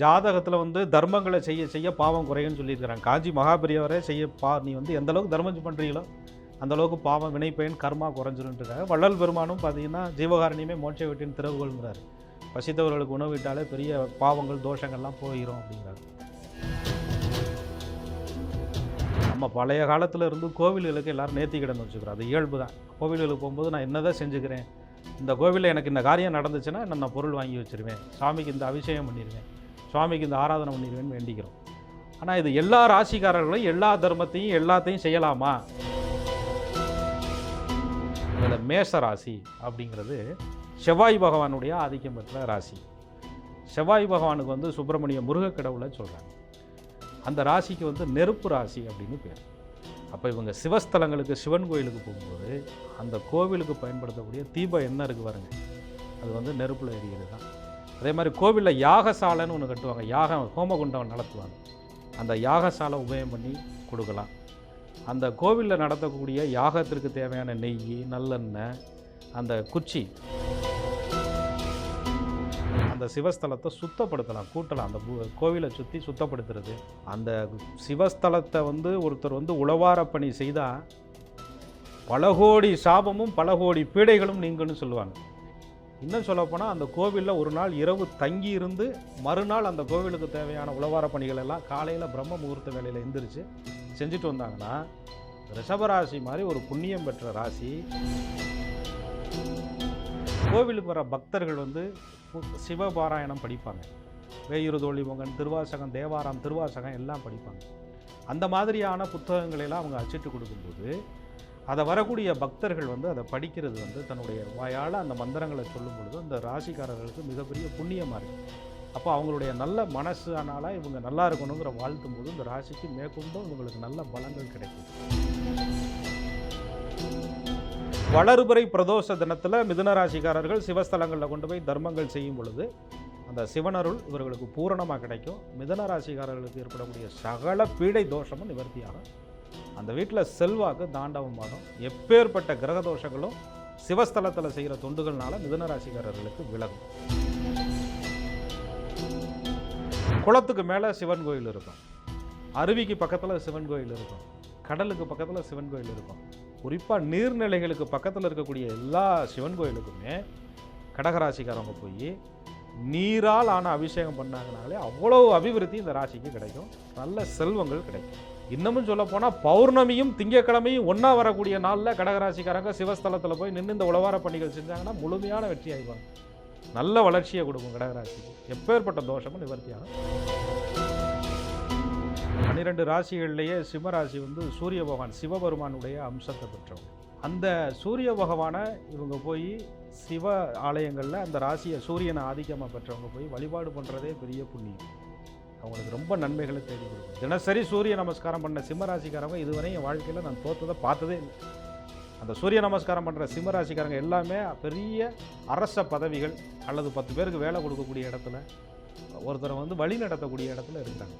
ஜாதகத்தில் வந்து தர்மங்களை செய்ய செய்ய பாவம் குறையும்னு சொல்லியிருக்கிறாங்க. காஞ்சி மகாபெரியவரே செய்ய பா நீ வந்து எந்த அளவுக்கு தர்மம் பண்ணுறீங்களோ அந்தளவுக்கு பாவம் வினைப்பயன் கர்மா குறைஞ்சிருன்றாங்க வள்ளல் பெருமானும் பார்த்தீங்கன்னா ஜீவகாரணியுமே மோட்ச வீட்டின் திறவுகள்ங்கிறார் பசித்தவர்களுக்கு உணவிட்டாலே பெரிய பாவங்கள் தோஷங்கள்லாம் போயிடும் அப்படிங்கிறாரு. நம்ம பழைய காலத்தில் இருந்து கோவில்களுக்கு எல்லோரும் நேர்த்தி கிடந்து வச்சுக்கிறோம் அது இயல்பு தான். கோவில்களுக்கு போகும்போது நான் என்னதான் செஞ்சுக்கிறேன்? இந்த கோவிலில் எனக்கு இந்த காரியம் நடந்துச்சுன்னா நான் நான் பொருள் வாங்கி வச்சிருவேன். சாமிக்கு இந்த அபிஷேகம் பண்ணிடுவேன் சுவாமிக்கு இந்த ஆராதனை பண்ணிடுவேன்னு வேண்டிக்கிறோம். ஆனால் இது எல்லா ராசிக்காரர்களும் எல்லா தர்மத்தையும் எல்லாத்தையும் செய்யலாமா? இந்த மேஷ ராசி அப்படிங்கிறது செவ்வாய் பகவானுடைய ஆதிக்கம் பெற்ற ராசி. செவ்வாய் பகவானுக்கு வந்து சுப்பிரமணிய முருகக்கடவுளை சொல்கிறாங்க அந்த ராசிக்கு வந்து நெருப்பு ராசி அப்படின்னு பேர். அப்போ இவங்க சிவஸ்தலங்களுக்கு சிவன் கோயிலுக்கு போகும்போது அந்த கோவிலுக்கு பயன்படுத்தக்கூடிய தீபம் என்ன இருக்குது பாருங்கள் அது வந்து நெருப்பில் எரிகிறது தான் அதே மாதிரி கோவிலில் யாகசாலைன்னு ஒன்று கட்டுவாங்க. யாகம் ஹோமகுண்டம் நடத்துவாங்க. அந்த யாகசாலை உபயோகம் பண்ணி கொடுக்கலாம். அந்த கோவிலில் நடத்தக்கூடிய யாகத்திற்கு தேவையான நெய் நல்லெண்ணெய் அந்த குச்சி அந்த சிவஸ்தலத்தை சுத்தப்படுத்தலாம் கூட்டலாம். அந்த கோவிலை சுற்றி சுத்தப்படுத்துறது. அந்த சிவஸ்தலத்தை வந்து ஒருத்தர் வந்து உழவார பணி செய்தால் பல கோடி சாபமும் பல கோடி பீடைகளும் நீங்கன்னு சொல்லுவாங்க. இன்னும் சொல்லப்போனால் அந்த கோவிலில் ஒரு நாள் இரவு தங்கி இருந்து மறுநாள் அந்த கோவிலுக்கு தேவையான உளவார பணிகள் எல்லாம் காலையில் பிரம்ம முகூர்த்த வேலையில் எந்திரிச்சு செஞ்சுட்டு வந்தாங்கன்னா ரிஷபராசி மாதிரி ஒரு புண்ணியம் பெற்ற ராசி. கோவிலுக்கு வர பக்தர்கள் வந்து சிவபாராயணம் படிப்பாங்க. வேயுறுதோழி மகன் திருவாசகம் தேவாரம் திருவாசகம் எல்லாம் படிப்பாங்க. அந்த மாதிரியான புத்தகங்களை எல்லாம் அவங்க அச்சிட்டு கொடுக்கும்போது அதை வரக்கூடிய பக்தர்கள் வந்து அதை படிக்கிறது வந்து தன்னுடைய வாயால் அந்த மந்திரங்களை சொல்லும் பொழுது அந்த ராசிக்காரர்களுக்கு மிகப்பெரிய புண்ணியமாக இருக்குது அப்போ அவங்களுடைய நல்ல மனசு ஆனால இவங்க நல்லா இருக்கணுங்கிற வாழ்த்தும் போது இந்த ராசிக்கு மேற்கொண்டும் இவங்களுக்கு நல்ல பலங்கள் கிடைக்கும். வளர்புரை பிரதோஷ தினத்தில் மிதுன ராசிக்காரர்கள் சிவஸ்தலங்களில் கொண்டு போய் தர்மங்கள் செய்யும் பொழுது அந்த சிவனருள் இவர்களுக்கு பூரணமாக கிடைக்கும். மிதன ராசிக்காரர்களுக்கு ஏற்படக்கூடிய சகல பீடை தோஷமும் நிவர்த்தியாகும். அந்த வீட்டில் செல்வாக்கு தாண்டவம் தாண்டவமாகும் எப்பேற்பட்ட கிரக தோஷங்களும் சிவஸ்தலத்தில் செய்கிற தொண்டுகள்னால மிதுன ராசிக்காரர்களுக்கு விலகும். குளத்துக்கு மேலே சிவன் கோயில் இருக்கும். அருவிக்கு பக்கத்தில் சிவன் கோயில் இருக்கும். கடலுக்கு பக்கத்தில் சிவன் கோயில் இருக்கும். குறிப்பாக நீர்நிலைகளுக்கு பக்கத்தில் இருக்கக்கூடிய எல்லா சிவன் கோயிலுக்குமே கடகராசிக்காரவங்க போய் நீரால் ஆன அபிஷேகம் பண்ணாங்கனாலே அவ்வளோ அபிவிருத்தி இந்த ராசிக்கு கிடைக்கும். நல்ல செல்வங்கள் கிடைக்கும். இன்னமும் சொல்ல போனால் பௌர்ணமியும் திங்கட்கிழமையும் ஒன்றா வரக்கூடிய நாளில் கடகராசிக்காரங்க சிவஸ்தலத்தில் போய் நின்று இந்த உழவார பணிகள் செஞ்சாங்கன்னா முழுமையான வெற்றி ஆகிவாங்க நல்ல வளர்ச்சியை கொடுக்கும் கடகராசிக்கு. எப்பேற்பட்ட தோஷமும் நிவர்த்தியாகும் பன்னிரெண்டு ராசிகள்லேயே சிம்மராசி வந்து சூரிய பகவான் சிவபெருமானுடைய அம்சத்தை பெற்றவங்க. அந்த சூரிய பகவானை இவங்க போய் சிவ ஆலயங்களில் அந்த ராசியை சூரியனை ஆதிக்கமாக பெற்றவங்க போய் வழிபாடு பண்ணுறதே பெரிய புண்ணியம். அவங்களுக்கு ரொம்ப நன்மைகளை தேடி கொடுக்கும். தினசரி சூரிய நமஸ்காரம் பண்ண சிம்மராசிக்காரங்க இதுவரை என் வாழ்க்கையில் நான் தோத்ததை பார்த்ததே இல்லை. அந்த சூரிய நமஸ்காரம் பண்ணுற சிம்மராசிக்காரங்க எல்லாமே பெரிய அரச பதவிகள் அல்லது பத்து பேருக்கு வேலை கொடுக்கக்கூடிய இடத்துல ஒருத்தரை வந்து வழி நடத்தக்கூடிய இடத்துல இருக்கிறாங்க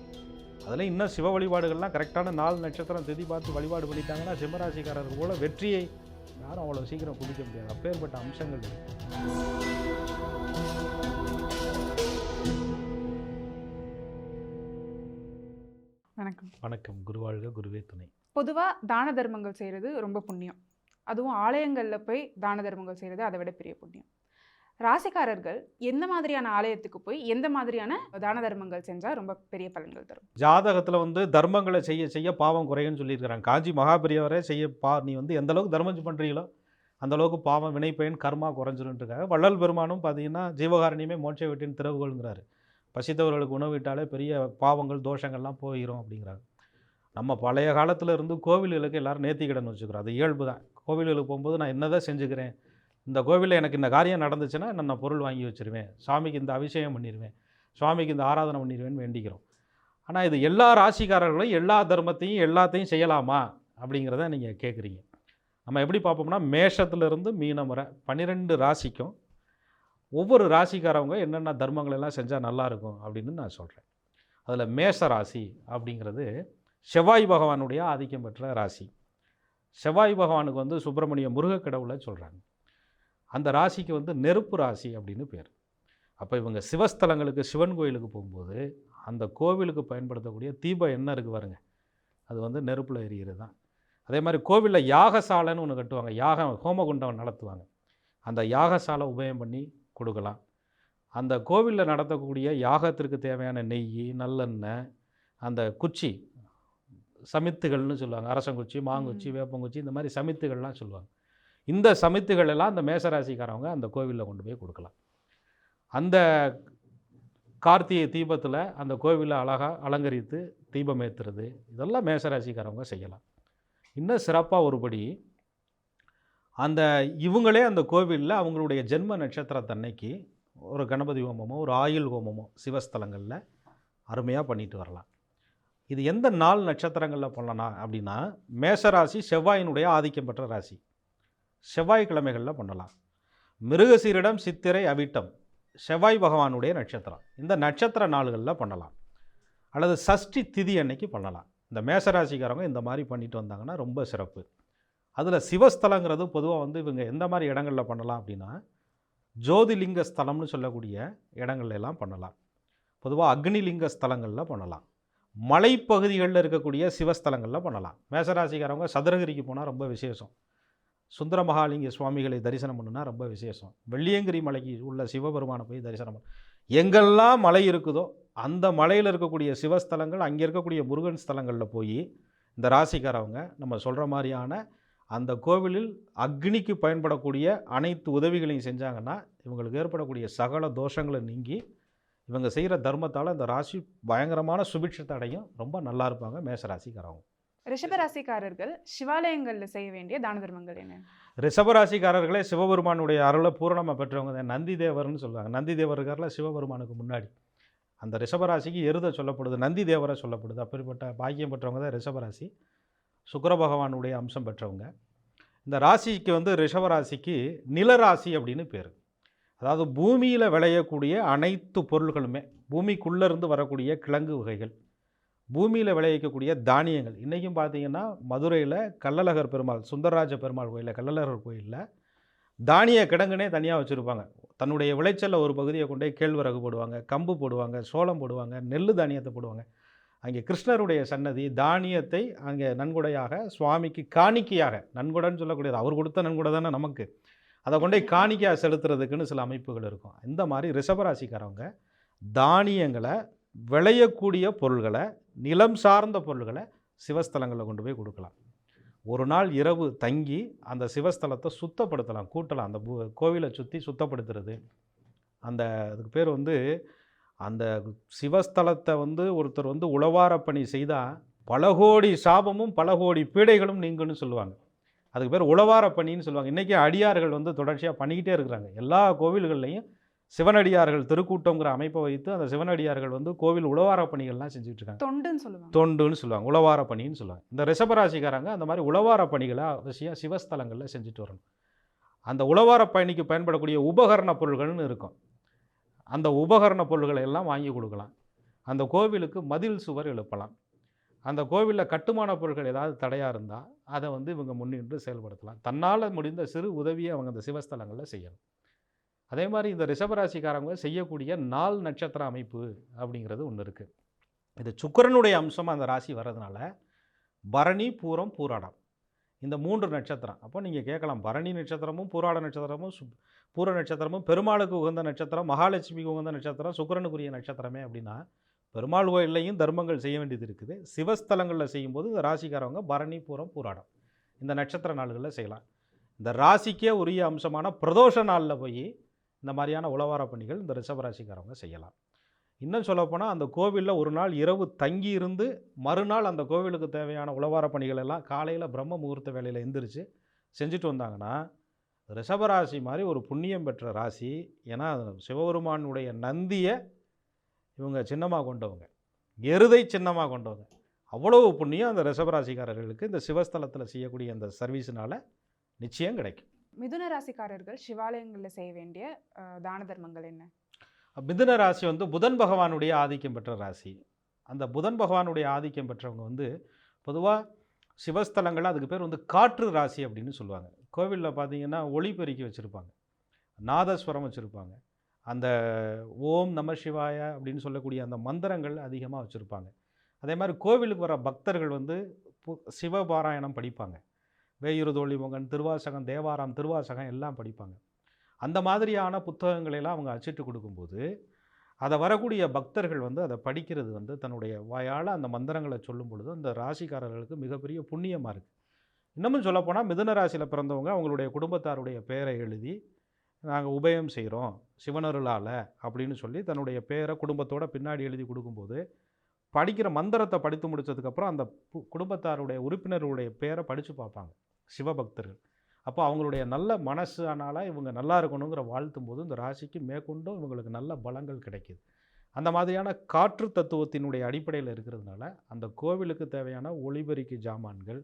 அதில் இன்னும் சிவ வழிபாடுகள்லாம் கரெக்டான நாலு நட்சத்திரம் திதி பார்த்து வழிபாடு பண்ணிட்டாங்கன்னா சிம்மராசிக்காரர்கள் கூட வெற்றியை யாரும் அவ்வளோ சீக்கிரம் குடிக்க முடியாது. அப்பேற்பட்ட அம்சங்கள் இருக்குது வணக்கம். வணக்கம். குருவாழ்க குருவே துணை. பொதுவாக தான தர்மங்கள் செய்கிறது ரொம்ப புண்ணியம். அதுவும் ஆலயங்களில் போய் தான தர்மங்கள் செய்கிறது அதை விட பெரிய புண்ணியம். ராசிக்காரர்கள் எந்த மாதிரியான ஆலயத்துக்கு போய் எந்த மாதிரியான தான தர்மங்கள் செஞ்சால் ரொம்ப பெரிய பலன்கள் தரும்? ஜாதகத்தில் வந்து தர்மங்களை செய்ய செய்ய பாவம் குறையும்னு சொல்லியிருக்கிறாங்க. காஞ்சி மகாபெரியவரே செய்ய பா நீ வந்து எந்த அளவுக்கு தர்மம் பண்ணுறீங்களோ அந்த அளவுக்கு பாவம் வினைப்பயன் கர்மா குறைஞ்சிருன்றாங்க வள்ளல் பெருமானும் பார்த்தீங்கன்னா ஜீவகாரணியுமே மோட்ச வீட்டின் திறவுகோள்ங்கிறாரு. பசித்தவர்களுக்கு உணவிட்டாலே பெரிய பாவங்கள் தோஷங்கள்லாம் போயிடும் அப்படிங்கிறாங்க. நம்ம பழைய காலத்தில் இருந்து கோவில்களுக்கு எல்லோரும் நேர்த்தி கடன் வச்சுக்கிறோம். அது இயல்பு தான். கோவில்களுக்கு போகும்போது நான் என்னதான் செஞ்சுக்கிறேன்? இந்த கோவிலில் எனக்கு இந்த காரியம் நடந்துச்சுன்னா நான் நான் பொருள் வாங்கி வச்சிருவேன்? சுவாமிக்கு இந்த அபிஷேகம் பண்ணிடுவேன் சுவாமிக்கு இந்த ஆராதனை பண்ணிடுவேன்னு வேண்டிக்கிறோம். ஆனால் இது எல்லா ராசிக்காரர்களும் எல்லா தர்மத்தையும் எல்லாத்தையும் செய்யலாமா அப்படிங்கிறத நீங்கள் கேட்குறீங்க நம்ம எப்படி பார்ப்போம்னா மேஷத்துலேருந்து மீனம் வரை பன்னிரெண்டு ராசிக்கும் ஒவ்வொரு ராசிக்காரவங்க என்னென்ன தர்மங்கள் எல்லாம் செஞ்சால் நல்லாயிருக்கும் அப்படின்னு நான் சொல்கிறேன் அதில் மேஷ ராசி அப்படிங்கிறது செவ்வாய் பகவானுடைய ஆதிக்கம் பெற்ற ராசி. செவ்வாய் பகவானுக்கு வந்து சுப்பிரமணிய முருக கடவுளை சொல்கிறாங்க அந்த ராசிக்கு வந்து நெருப்பு ராசி அப்படின்னு பேர். அப்போ இவங்க சிவஸ்தலங்களுக்கு சிவன் கோயிலுக்கு போகும்போது அந்த கோவிலுக்கு பயன்படுத்தக்கூடிய தீபம் என்ன இருக்குது பாருங்க. அது வந்து நெருப்பில் எரியிறது தான் அதே மாதிரி கோவிலில் யாகசாலைன்னு ஒன்று கட்டுவாங்க. யாகம் ஹோமகுண்டம் நடத்துவாங்க. அந்த யாகசாலை உபயம் பண்ணி கொடுக்கலாம். அந்த கோவிலில் நடத்தக்கூடிய யாகத்திற்கு தேவையான நெய் நல்லெண்ணெய் அந்த குச்சி சமித்துகள்னு சொல்லுவாங்க. அரசங்குச்சி மாங்குச்சி வேப்பங்குச்சி இந்த மாதிரி சமித்துகள்லாம் சொல்லுவாங்க. இந்த சமித்துகள் எல்லாம் அந்த மேசராசிக்காரவங்க அந்த கோவிலில் கொண்டு போய் கொடுக்கலாம். அந்த கார்த்திகை தீபத்தில் அந்த கோவிலை அழகாக அலங்கரித்து தீபம் ஏற்றுறது இதெல்லாம் மேசராசிக்காரவங்க செய்யலாம். இன்னும் சிறப்பாக ஒருபடி அந்த இவங்களே அந்த கோவிலில் அவங்களுடைய ஜென்ம நட்சத்திரத்தன்னைக்கு ஒரு கணபதி ஹோமமோ ஒரு ஆயுள் ஹோமமோ சிவஸ்தலங்களில் அருமையாக பண்ணிட்டு வரலாம். இது எந்த நாள் நட்சத்திரங்களில் பண்ணலாம் அப்படின்னா மேஷராசி செவ்வாயினுடைய ஆதிக்கம் பெற்ற ராசி. செவ்வாய்க்கிழமைகளில் பண்ணலாம். மிருகசீரிடம் சித்திரை அவிட்டம் செவ்வாய் பகவானுடைய நட்சத்திரம். இந்த நட்சத்திர நாள்களில் பண்ணலாம். அல்லது சஷ்டி திதி அன்னைக்கு பண்ணலாம். இந்த மேஷராசிக்காரங்க இந்த மாதிரி பண்ணிட்டு வந்தாங்கன்னா ரொம்ப சிறப்பு. அதில் சிவஸ்தலங்கிறது பொதுவாக வந்து இவங்க எந்த மாதிரி இடங்களில் பண்ணலாம் அப்படின்னா ஜோதிலிங்க ஸ்தலம்னு சொல்லக்கூடிய இடங்கள்ல எல்லாம் பண்ணலாம். பொதுவாக அக்னிலிங்க ஸ்தலங்களில் பண்ணலாம். மலைப்பகுதிகளில் இருக்கக்கூடிய சிவஸ்தலங்களில் பண்ணலாம். மேசராசிக்காரவங்க சதுரகிரிக்கு போனால் ரொம்ப விசேஷம். சுந்தர மகாலிங்க சுவாமிகளை தரிசனம் பண்ணுனா ரொம்ப விசேஷம். வெள்ளியங்கிரி மலைக்கு உள்ள சிவபெருமானை போய் தரிசனம் பண்ண எங்கெல்லாம் மலை இருக்குதோ அந்த மலையில் இருக்கக்கூடிய சிவஸ்தலங்கள் அங்கே இருக்கக்கூடிய முருகன் ஸ்தலங்களில் போய் இந்த ராசிக்காரவங்க நம்ம சொல்கிற மாதிரியான அந்த கோவிலில் அக்னிக்கு பயன்படக்கூடிய அனைத்து உதவிகளையும் செஞ்சாங்கன்னா இவங்களுக்கு ஏற்படக்கூடிய சகல தோஷங்களை நீங்கி இவங்க செய்கிற தர்மத்தால் இந்த ராசி பயங்கரமான சுபிட்சத்தை அடையும். ரொம்ப நல்லா இருப்பாங்க மேச ராசிக்காரவங்க. ரிஷபராசிக்காரர்கள் சிவாலயங்களில் செய்ய வேண்டிய தான தர்மங்கள் என்ன? ரிஷபராசிக்காரர்களே சிவபெருமானுடைய அருளை பூரணமாக பெற்றவங்க தான். நந்தி தேவர்னு சொல்லுவாங்க. நந்தி தேவர் இருக்கார்ல சிவபெருமானுக்கு முன்னாடி. அந்த ரிஷபராசிக்கு எருத சொல்லப்படுது நந்தி தேவரை சொல்லப்படுது. அப்படிப்பட்ட பாக்கியம் பெற்றவங்க தான் ரிஷபராசி சுக்கர பகவானுடைய அம்சம் பெற்றவங்க. இந்த ராசிக்கு வந்து ரிஷபராசிக்கு நிலராசி அப்படின்னு பேர். அதாவது பூமியில் விளையக்கூடிய அனைத்து பொருள்களுமே பூமிக்குள்ளேருந்து வரக்கூடிய கிழங்கு வகைகள் பூமியில் விளைவிக்கக்கூடிய தானியங்கள். இன்றைக்கும் பார்த்தீங்கன்னா மதுரையில் கள்ளழகர் பெருமாள் சுந்தரராஜ பெருமாள் கோயிலில் கள்ளழகர் கோயிலில் தானிய கிடங்குனே தனியாக வச்சுருப்பாங்க. தன்னுடைய விளைச்சலில் ஒரு பகுதியை கொண்டே கேழ்வரகு போடுவாங்க கம்பு போடுவாங்க சோளம் போடுவாங்க நெல் தானியத்தை போடுவாங்க. அங்கே கிருஷ்ணருடைய சன்னதி தானியத்தை அங்கே நன்கொடையாக சுவாமிக்கு காணிக்கையாக நன்கொடைன்னு சொல்லக்கூடியது அவர் கொடுத்த நன்கொடை தானே நமக்கு. அதை கொண்டு போய் காணிக்கையாக செலுத்துறதுக்குன்னு சில அமைப்புகள் இருக்கும். இந்த மாதிரி ரிஷபராசிக்காரவங்க தானியங்களை விளையக்கூடிய பொருள்களை நிலம் சார்ந்த பொருள்களை சிவஸ்தலங்களில் கொண்டு போய் கொடுக்கலாம். ஒரு நாள் இரவு தங்கி அந்த சிவஸ்தலத்தை சுத்தப்படுத்தலாம் கூட்டலாம். அந்த கோவிலை சுற்றி சுத்தப்படுத்துறது. அந்த அதுக்கு பேர் வந்து அந்த சிவஸ்தலத்தை வந்து ஒருத்தர் வந்து உழவார பணி செய்தால் பல கோடி சாபமும் பல கோடி பீடைகளும் நீங்குன்னு சொல்லுவாங்க. அதுக்கு பேர் உழவார பணின்னு சொல்லுவாங்க. இன்றைக்கி அடியார்கள் வந்து தொடர்ச்சியாக பண்ணிக்கிட்டே இருக்கிறாங்க. எல்லா கோவில்கள்லையும் சிவனடியார்கள் திருக்கூட்டங்கிற அமைப்பை வைத்து அந்த சிவனடியார்கள் வந்து கோவில் உழவார பணிகள்லாம் செஞ்சுட்டு இருக்காங்க. தொண்டுன்னு சொல்லுவாங்க. தொண்டுன்னு சொல்லுவாங்க. உழவார பணின்னு சொல்லுவாங்க. இந்த ரிஷபராசிக்காரங்க அந்த மாதிரி உழவார பணிகளை அவசியம் சிவஸ்தலங்களில் செஞ்சுட்டு வரணும். அந்த உழவார பணிக்கு பயன்படக்கூடிய உபகரண பொருள்கள்னு இருக்கும். அந்த உபகரண பொருள்களை எல்லாம் வாங்கி கொடுக்கலாம். அந்த கோவிலுக்கு மதில் சுவர் எழுப்பலாம். அந்த கோவிலில் கட்டுமான பொருட்கள் ஏதாவது தடையாக இருந்தால் அதை வந்து இவங்க முன்னின்று செயல்படுத்தலாம். தன்னால் முடிந்த சிறு உதவியை அவங்க அந்த சிவஸ்தலங்களில் செய்யணும். அதே மாதிரி இந்த ரிஷபராசிக்காரங்க செய்யக்கூடிய நாள் நட்சத்திர அமைப்பு அப்படிங்கிறது ஒன்று இருக்குது இது சுக்கிரனுடைய அம்சமாக அந்த ராசி வர்றதுனால பரணி பூரம் பூராடம். இந்த மூன்று நட்சத்திரம். அப்போ நீங்கள் கேட்கலாம் பரணி நட்சத்திரமும் பூராட நட்சத்திரமும் சு- பூர நட்சத்திரமும் பெருமாளுக்கு உகந்த நட்சத்திரம் மகாலட்சுமிக்கு உகந்த நட்சத்திரம் சுக்கரனுக்குரிய நட்சத்திரமே அப்படின்னா பெருமாள் கோயில்லையும் தர்மங்கள் செய்ய வேண்டியது இருக்குது. சிவஸ்தலங்களில் செய்யும்போது இந்த ராசிக்காரவங்க பரணி பூரம் பூராடம். இந்த நட்சத்திர நாள்களில் செய்யலாம். இந்த ராசிக்கே உரிய அம்சமான பிரதோஷ நாளில் போய் இந்த மாதிரியான உளவார பணிகள் இந்த ரிஷபராசிக்காரவங்க செய்யலாம். இன்னும் சொல்லப்போனால் அந்த கோவிலில் ஒரு நாள் இரவு தங்கி இருந்து மறுநாள் அந்த கோவிலுக்கு தேவையான உளவார பணிகள் எல்லாம் காலையில் பிரம்ம முகூர்த்த வேலையில் எந்திரிச்சு செஞ்சுட்டு வந்தாங்கன்னா ரிஷபராசி மாதிரி ஒரு புண்ணியம் பெற்ற ராசி. ஏன்னா சிவபெருமானுடைய நந்தியை இவங்க சின்னமாக கொண்டவங்க. எருதை சின்னமாக கொண்டவங்க. அவ்வளவு புண்ணியம் அந்த ரிஷபராசிக்காரர்களுக்கு இந்த சிவஸ்தலத்தில் செய்யக்கூடிய அந்த சர்வீஸினால் நிச்சயம் கிடைக்கும். மிதுன ராசிக்காரர்கள் சிவாலயங்களில் செய்ய வேண்டிய தான தர்மங்கள் என்ன? மிதுன ராசி வந்து புதன் பகவானுடைய ஆதிக்கம் பெற்ற ராசி. அந்த புதன் பகவானுடைய ஆதிக்கம் பெற்றவங்க வந்து பொதுவாக சிவஸ்தலங்கள் அதுக்கு பேர் வந்து காற்று ராசி அப்படின்னு சொல்லுவாங்க. கோவிலில் பார்த்தீங்கன்னா ஒளி பெருக்கி வச்சுருப்பாங்க. நாதஸ்வரம் வச்சுருப்பாங்க. அந்த ஓம் நம சிவாய அப்படின்னு சொல்லக்கூடிய அந்த மந்திரங்கள் அதிகமாக வச்சுருப்பாங்க. அதே மாதிரி கோவிலுக்கு வர பக்தர்கள் வந்து பு- சிவபாராயணம் படிப்பாங்க. வேயுறு தோழிமுகன் திருவாசகம் தேவாரம் திருவாசகம் எல்லாம் படிப்பாங்க. அந்த மாதிரியான புத்தகங்களை எல்லாம் அவங்க அச்சிட்டு கொடுக்கும்போது அதை வரக்கூடிய பக்தர்கள் வந்து அதை படிக்கிறது வந்து தன்னுடைய வாயால் அந்த மந்திரங்களை சொல்லும் பொழுது அந்த ராசிக்காரர்களுக்கு மிகப்பெரிய புண்ணியமாக இருக்குது இன்னமும் சொல்லப்போனால் மிதுன ராசியில் பிறந்தவங்க அவங்களுடைய குடும்பத்தாருடைய பெயரை எழுதி நாங்கள் உபயம் செய்கிறோம் சிவனருளால் அப்படின்னு சொல்லி தன்னுடைய பேரை குடும்பத்தோட பின்னாடி எழுதி கொடுக்கும்போது படிக்கிற மந்திரத்தை படித்து முடித்ததுக்கப்புறம் அந்த பு- குடும்பத்தாருடைய உறுப்பினர்களுடைய பேரை படித்து பார்ப்பாங்க சிவபக்தர்கள். அப்போ அவங்களுடைய நல்ல மனசுனால இவங்க நல்லா இருக்கணுங்கிற வாழ்த்தும் போது இந்த ராசிக்கு மேற்கொண்டும் இவங்களுக்கு நல்ல பலங்கள் கிடைக்குது. அந்த மாதிரியான காற்று தத்துவத்தினுடைய அடிப்படையில் இருக்கிறதுனால அந்த கோவிலுக்கு தேவையான ஒளிபெருக்கி ஜாமான்கள்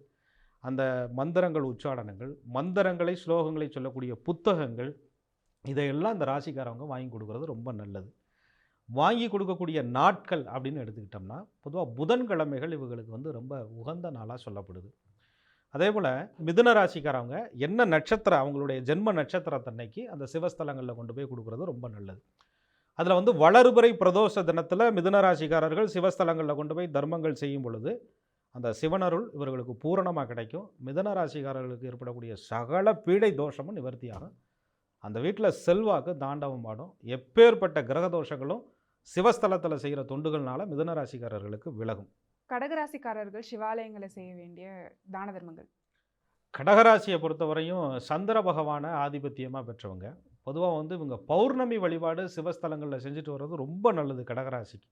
அந்த மந்திரங்கள் உச்சாடனங்கள் மந்திரங்களை ஸ்லோகங்களை சொல்லக்கூடிய புத்தகங்கள் இதையெல்லாம் அந்த ராசிக்காரவங்க வாங்கி கொடுக்கறது ரொம்ப நல்லது. வாங்கி கொடுக்கக்கூடிய நாட்கள் அப்படின்னு எடுத்துக்கிட்டோம்னா பொதுவாக புதன்கிழமைகள் இவங்களுக்கு வந்து ரொம்ப உகந்த நாளாக சொல்லப்படுது. அதே போல் மிதுன ராசிக்காரவங்க என்ன நட்சத்திரம் அவங்களுடைய ஜென்ம நட்சத்திரத்தன்னைக்கு அந்த சிவஸ்தலங்களில் கொண்டு போய் கொடுக்கறது ரொம்ப நல்லது. அதில் வந்து வளர்புரை பிரதோஷ தினத்தில் மிதுன ராசிக்காரர்கள் சிவஸ்தலங்களில் கொண்டு போய் தர்மங்கள் செய்யும் பொழுது அந்த சிவனருள் இவர்களுக்கு பூரணமாக கிடைக்கும். மிதுன ராசிக்காரர்களுக்கு ஏற்படக்கூடிய சகல பீடை தோஷமும் நிவர்த்தியாகும். அந்த வீட்டில் செல்வாக்கு தாண்டவம் ஆடும் எப்பேற்பட்ட கிரக தோஷங்களும் சிவஸ்தலத்தில் செய்கிற தொண்டுகள்னால மிதுன ராசிக்காரர்களுக்கு விலகும். கடகராசிக்காரர்கள் சிவாலயங்களை செய்ய வேண்டிய தான தர்மங்கள். கடகராசியை பொறுத்தவரையும் சந்திர பகவானை ஆதிபத்தியமாக பெற்றவங்க. பொதுவாக வந்து இவங்க பௌர்ணமி வழிபாடு சிவஸ்தலங்களில் செஞ்சுட்டு வர்றது ரொம்ப நல்லது கடகராசிக்கு.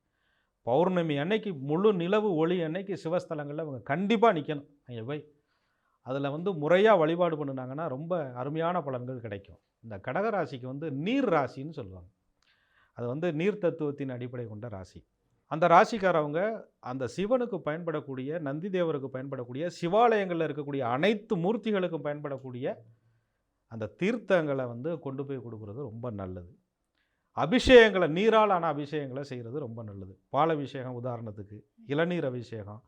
பௌர்ணமி அன்னைக்கு முழு நிலவு ஒளி அன்னைக்கு சிவஸ்தலங்களில் இவங்க கண்டிப்பாக நிற்கணும் அங்கே போய். அதில் வந்து முறையாக வழிபாடு பண்ணினாங்கன்னா ரொம்ப அருமையான பலன்கள் கிடைக்கும். இந்த கடகராசிக்கு வந்து நீர் ராசின்னு சொல்லுவாங்க. அது வந்து நீர் தத்துவத்தின் அடிப்படை கொண்ட ராசி. அந்த ராசிக்காரவங்க அந்த சிவனுக்கு பயன்படக்கூடிய நந்தி தேவருக்கு பயன்படக்கூடிய சிவாலயங்களில் இருக்கக்கூடிய அனைத்து மூர்த்திகளுக்கும் பயன்படக்கூடிய அந்த தீர்த்தங்களை வந்து கொண்டு போய் கொடுக்குறது ரொம்ப நல்லது. அபிஷேகங்களை நீரால் ஆன அபிஷேகங்களை செய்கிறது ரொம்ப நல்லது. பால் அபிஷேகம் உதாரணத்துக்கு இளநீர் அபிஷேகம்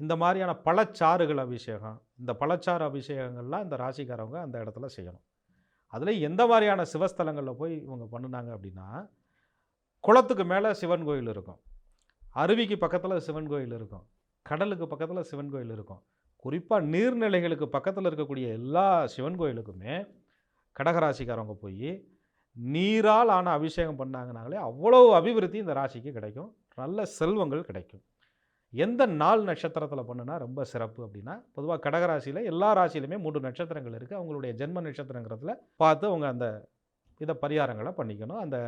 இந்த மாதிரியான பழச்சாறுகள் அபிஷேகம் இந்த பழச்சாறு அபிஷேகங்கள்லாம் இந்த ராசிக்காரவங்க அந்த இடத்துல செய்யணும். அதில் எந்த மாதிரியான சிவஸ்தலங்களில் போய் இவங்க பண்ணுனாங்க அப்படின்னா குளத்துக்கு மேலே சிவன் கோயில் இருக்கும். அருவிக்கு பக்கத்தில் சிவன் கோயில் இருக்கும். கடலுக்கு பக்கத்தில் சிவன் கோயில் இருக்கும். குறிப்பாக நீர்நிலைகளுக்கு பக்கத்தில் இருக்கக்கூடிய எல்லா சிவன் கோயிலுக்குமே கடகராசிக்காரவங்க போய் நீரால் ஆன அபிஷேகம் பண்ணாங்கனாலே அவ்வளோ அபிவிருத்தி இந்த ராசிக்கு கிடைக்கும். நல்ல செல்வங்கள் கிடைக்கும். எந்த நாள் நட்சத்திரத்தில் பண்ணுனா ரொம்ப சிறப்பு அப்படின்னா பொதுவாக கடகராசியில் எல்லா ராசியிலுமே மூன்று நட்சத்திரங்கள் இருக்குது அவங்களுடைய ஜென்ம நட்சத்திரங்கிறதுல பார்த்து அவங்க அந்த இதை பரிகாரங்களை பண்ணிக்கணும். அந்த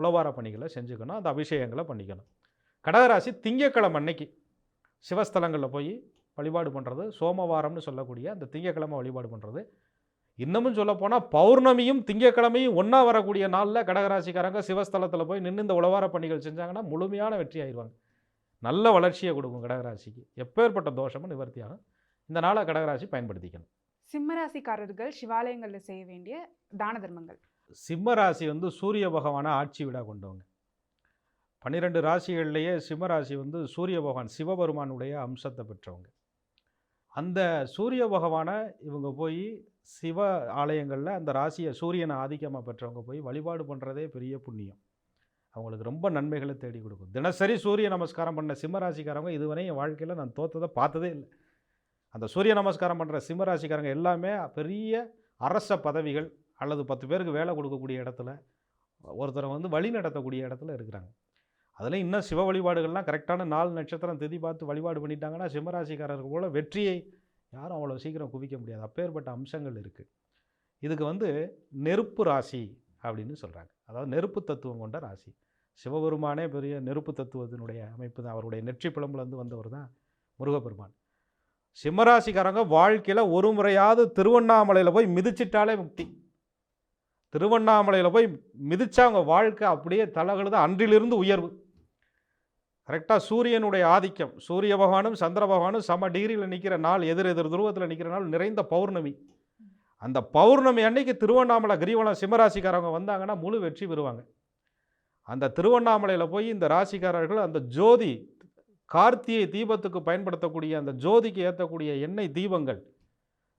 உளவார பணிகளை செஞ்சுக்கணும். அந்த அபிஷேகங்களை பண்ணிக்கணும். கடகராசி திங்கக்கிழமை அன்னைக்கு சிவஸ்தலங்களில் போய் வழிபாடு பண்ணுறது சோமவாரம்னு சொல்லக்கூடிய அந்த திங்கக்கிழமை வழிபாடு பண்ணுறது இன்னமும் சொல்லப்போனால் பௌர்ணமியும் திங்கக்கிழமையும் ஒன்றா வரக்கூடிய நாளில் கடகராசிக்காரங்க சிவஸ்தலத்தில் போய் நின்று இந்த உழவார பணிகள் செஞ்சாங்கன்னா முழுமையான வெற்றி ஆயிடுவாங்க. நல்ல வளர்ச்சியை கொடுக்கும் கடகராசிக்கு. எப்பேற்பட்ட தோஷமும் நிவர்த்தியாகும். இந்த நாளை கடகராசி பயன்படுத்திக்கணும். சிம்மராசிக்காரர்கள் சிவாலயங்களில் செய்ய வேண்டிய தான தர்மங்கள். சிம்ம ராசி வந்து சூரிய பகவானை ஆட்சி விட கொண்டவங்க. பன்னிரெண்டு ராசிகள்லேயே சிம்மராசி வந்து சூரிய பகவான் சிவபெருமானுடைய அம்சத்தை பெற்றவங்க. அந்த சூரிய பகவானை இவங்க போய் சிவ ஆலயங்களில் அந்த ராசியை சூரியனை ஆதிக்கமாக பெற்றவங்க போய் வழிபாடு பண்ணுறதே பெரிய புண்ணியம். அவங்களுக்கு ரொம்ப நன்மைகளை தேடி கொடுக்கும். தினசரி சூரிய நமஸ்காரம் பண்ண சிம்மராசிக்காரவங்க இதுவரை என் வாழ்க்கையில் நான் தோத்ததை பார்த்ததே இல்லை. அந்த சூரிய நமஸ்காரம் பண்ணுற சிம்மராசிக்காரங்க எல்லாமே பெரிய அரச பதவிகள் அல்லது பத்து பேருக்கு வேலை கொடுக்கக்கூடிய இடத்துல ஒருத்தரை வந்து வழி நடத்தக்கூடிய இடத்துல இருக்கிறாங்க. அதில் இன்னும் சிவ வழிபாடுகள்லாம் கரெக்டான நாலு நட்சத்திரம் திதி பார்த்து வழிபாடு பண்ணிட்டாங்கன்னா சிம்மராசிக்காரர்கள் போல் வெற்றியை யாரும் அவ்வளோ சீக்கிரம் குவிக்க முடியாது. அப்பேற்பட்ட அம்சங்கள் இருக்குது இதுக்கு வந்து நெருப்பு ராசி அப்படின்னு சொல்கிறாங்க அதாவது நெருப்பு தத்துவம் கொண்ட ராசி. சிவபெருமானே பெரிய நெருப்பு தத்துவத்தினுடைய அமைப்பு தான். அவருடைய நெற்றி பிளம்புலேருந்து வந்தவர் தான் முருகப்பெருமான். சிம்மராசிக்காரங்க வாழ்க்கையில் ஒரு முறையாவது திருவண்ணாமலையில் போய் மிதிச்சிட்டாலே முக்தி. திருவண்ணாமலையில் போய் மிதித்தவங்க அவங்க வாழ்க்கை அப்படியே தலகளுது அன்றிலிருந்து உயர்வு. கரெக்டாக சூரியனுடைய ஆதிக்கம். சூரிய பகவானும் சந்திர பகவானும் சம டிகிரியில் நிற்கிற நாள் எதிர் எதிர் துருவத்தில் நிற்கிற நாள் நிறைந்த பௌர்ணமி. அந்த பௌர்ணமி அன்னைக்கு திருவண்ணாமலை கிரிவலம் சிம்மராசிக்காரவங்க வந்தாங்கன்னா முழு வெற்றி பெறுவாங்க. அந்த திருவண்ணாமலையில் போய் இந்த ராசிக்காரர்கள் அந்த ஜோதி கார்த்திகை தீபத்துக்கு பயன்படுத்தக்கூடிய அந்த ஜோதிக்கு ஏற்றக்கூடிய எண்ணெய் தீபங்கள்.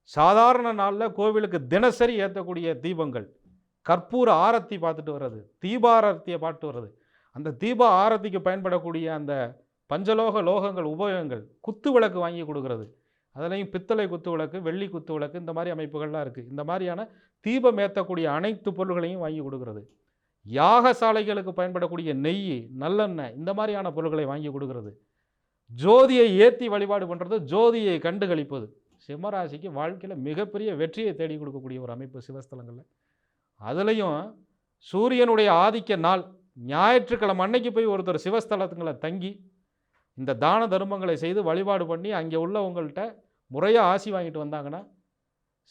சாதாரண நாளில் கோவிலுக்கு தினசரி ஏற்றக்கூடிய தீபங்கள். கற்பூர ஆரத்தி பார்த்துட்டு வர்றது தீபாரத்தியை பார்த்துட்டு வர்றது. அந்த தீப ஆரத்திக்கு பயன்படக்கூடிய அந்த பஞ்சலோக லோகங்கள் உபயோகங்கள் குத்து விளக்கு வாங்கி கொடுக்கறது. அதுலேயும் பித்தளை குத்து விளக்கு வெள்ளி குத்து விளக்கு இந்த மாதிரி அமைப்புகள்லாம் இருக்குது இந்த மாதிரியான தீபம் ஏற்றக்கூடிய அனைத்து பொருள்களையும் வாங்கி கொடுக்குறது. யாகசாலைகளுக்கு பயன்படக்கூடிய நெய் நல்லெண்ணெய் இந்த மாதிரியான பொருட்களை வாங்கி கொடுக்கறது. ஜோதியை ஏற்றி வழிபாடு பண்ணுறது ஜோதியை கண்டுகளிப்பது. சிம்மராசிக்கு வாழ்க்கையில் மிகப்பெரிய வெற்றியை தேடி கொடுக்கக்கூடிய ஒரு அமைப்பு சிவஸ்தலங்களில். அதுலேயும் சூரியனுடைய ஆதிக்க நாள் ஞாயிற்றுக்கிழமை அன்னைக்கு போய் ஒருத்தர் சிவஸ்தலத்துங்களை தங்கி இந்த தான தர்மங்களை செய்து வழிபாடு பண்ணி அங்கே உள்ளவங்கள்ட்ட முறையாக ஆசி வாங்கிட்டு வந்தாங்கன்னா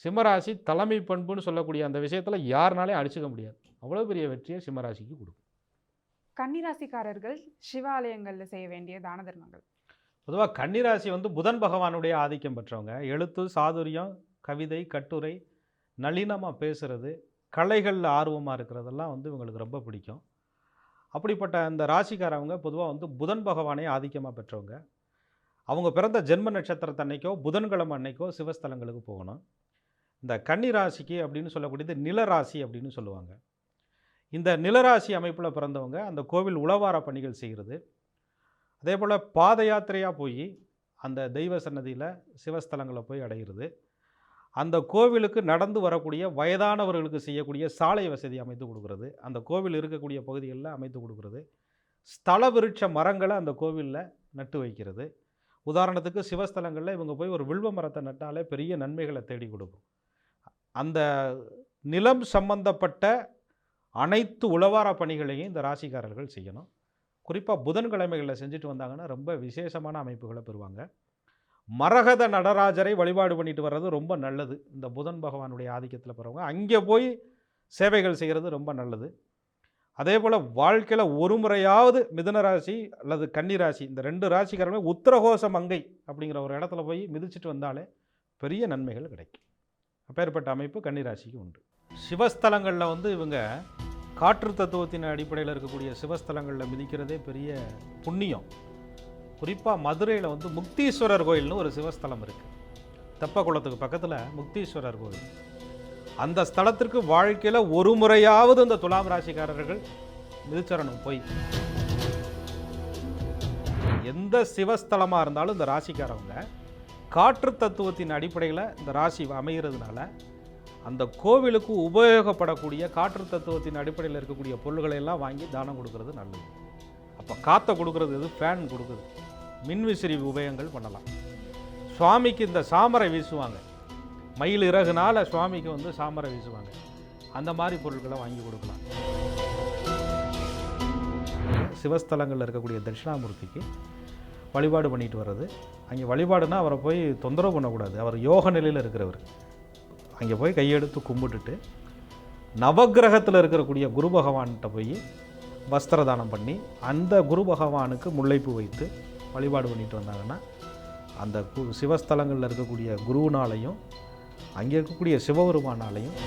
சிம்மராசி தலைமை பண்புன்னு சொல்லக்கூடிய அந்த விஷயத்தில் யாருனாலையும் அடிச்சுக்க முடியாது. அவ்வளோ பெரிய வெற்றியை சிம்மராசிக்கு கொடுக்கும். கன்னிராசிக்காரர்கள் சிவாலயங்களில் செய்ய வேண்டிய தான தர்மங்கள். பொதுவாக கன்னிராசி வந்து புதன் பகவானுடைய ஆதிக்கம் பெற்றவங்க. எழுத்து சாதுரியம் கவிதை கட்டுரை நளினமாக பேசுறது கலைகளில் ஆர்வமாக இருக்கிறதெல்லாம் வந்து இவங்களுக்கு ரொம்ப பிடிக்கும். அப்படிப்பட்ட அந்த ராசிக்காரவங்க பொதுவாக வந்து புதன் பகவானை ஆதிக்கமாக பெற்றவங்க. அவங்க பிறந்த ஜென்ம நட்சத்திரத்தன்னைக்கோ புதன்கிழமை அன்னைக்கோ சிவஸ்தலங்களுக்கு போகணும். இந்த கன்னி ராசிக்கு அப்படின்னு சொல்லக்கூடியது நிலராசி அப்படின்னு சொல்லுவாங்க. இந்த நிலராசி அமைப்பில் பிறந்தவங்க அந்த கோவில் உளவார பணிகள் செய்கிறது அதே போல் பாத யாத்திரையாக போய் அந்த தெய்வ சன்னதியில் சிவஸ்தலங்களை போய் அடைகிறது அந்த கோவிலுக்கு நடந்து வரக்கூடிய வயதானவர்களுக்கு செய்யக்கூடிய சாலை வசதி அமைத்து கொடுக்குறது. அந்த கோவில் இருக்கக்கூடிய பகுதிகளில் அமைத்து கொடுக்குறது. ஸ்தல விருட்ச மரங்களை அந்த கோவிலில் நட்டு வைக்கிறது. உதாரணத்துக்கு சிவஸ்தலங்களில் இவங்க போய் ஒரு வில்வ மரத்தை நட்டாலே பெரிய நன்மைகளை தேடி கொடுக்கும். அந்த நிலம் சம்பந்தப்பட்ட அனைத்து உளவார பணிகளையும் இந்த ராசிக்காரர்கள் செய்யணும். குறிப்பாக புதன்கிழமைகளில் செஞ்சுட்டு வந்தாங்கன்னா ரொம்ப விசேஷமான அமைப்புகளை பெறுவாங்க. மரகத நடராஜரை வழிபாடு பண்ணிட்டு வர்றது ரொம்ப நல்லது. இந்த புதன் பகவானுடைய ஆதிக்கத்தில் போகிறவங்க அங்கே போய் சேவைகள் செய்கிறது ரொம்ப நல்லது. அதே போல் வாழ்க்கையில் ஒரு முறையாவது மிதுன ராசி அல்லது கன்னி ராசி இந்த ரெண்டு ராசிக்காரங்களும் உத்தரகோச மங்கை அப்படிங்கிற ஒரு இடத்துல போய் மிதிச்சிட்டு வந்தாலே பெரிய நன்மைகள் கிடைக்கும். அப்பேற்பட்ட அமைப்பு கன்னி ராசிக்கு உண்டு. சிவஸ்தலங்களில் வந்து இவங்க காற்று தத்துவத்தின் அடிப்படையில் இருக்கக்கூடிய சிவஸ்தலங்களில் மிதிக்கிறதே பெரிய புண்ணியம். குறிப்பாக மதுரையில் வந்து முக்தீஸ்வரர் கோயில்னு ஒரு சிவஸ்தலம் இருக்குது தெப்பக்குளத்துக்கு பக்கத்தில் முக்தீஸ்வரர் கோயில். அந்த ஸ்தலத்திற்கு வாழ்க்கையில் ஒரு முறையாவது இந்த துலாம் ராசிக்காரர்கள் மிதுச்சரணம் போய் எந்த சிவஸ்தலமாக இருந்தாலும் இந்த ராசிக்காரவங்க காற்று தத்துவத்தின் அடிப்படையில் இந்த ராசி அமைகிறதுனால அந்த கோவிலுக்கு உபயோகப்படக்கூடிய காற்று தத்துவத்தின் அடிப்படையில் இருக்கக்கூடிய பொருள்களை எல்லாம் வாங்கி தானம் கொடுக்கறது நல்லது. அப்போ காற்றை கொடுக்கறது எது? ஃபேன் கொடுக்குது. மின்விசிறி உபயங்கள் பண்ணலாம். சுவாமிக்கு இந்த சாமரை வீசுவாங்க. மயில் இறகுனால சுவாமிக்கு வந்து சாமரை வீசுவாங்க. அந்த மாதிரி பொருட்களை வாங்கி கொடுக்கலாம். சிவஸ்தலங்களில் இருக்கக்கூடிய தட்சிணாமூர்த்திக்கு வழிபாடு பண்ணிட்டு வர்றது. அங்கே வழிபாடுனா அவரை போய் தொந்தரவு பண்ணக்கூடாது. அவர் யோக நிலையில் இருக்கிறவர். அங்கே போய் கையெடுத்து கும்பிட்டுட்டு நவக்கிரகத்தில் இருக்கக்கூடிய குரு பகவான்கிட்ட போய் வஸ்திரதானம் பண்ணி அந்த குரு பகவானுக்கு முல்லைப்பு வைத்து வழிபாடு பண்ணிட்டு வந்தாங்கன்னா அந்த கு சிவஸ்தலங்களில் இருக்கக்கூடிய குருவினாலையும் அங்கே இருக்கக்கூடிய சிவபெருமானாலையும்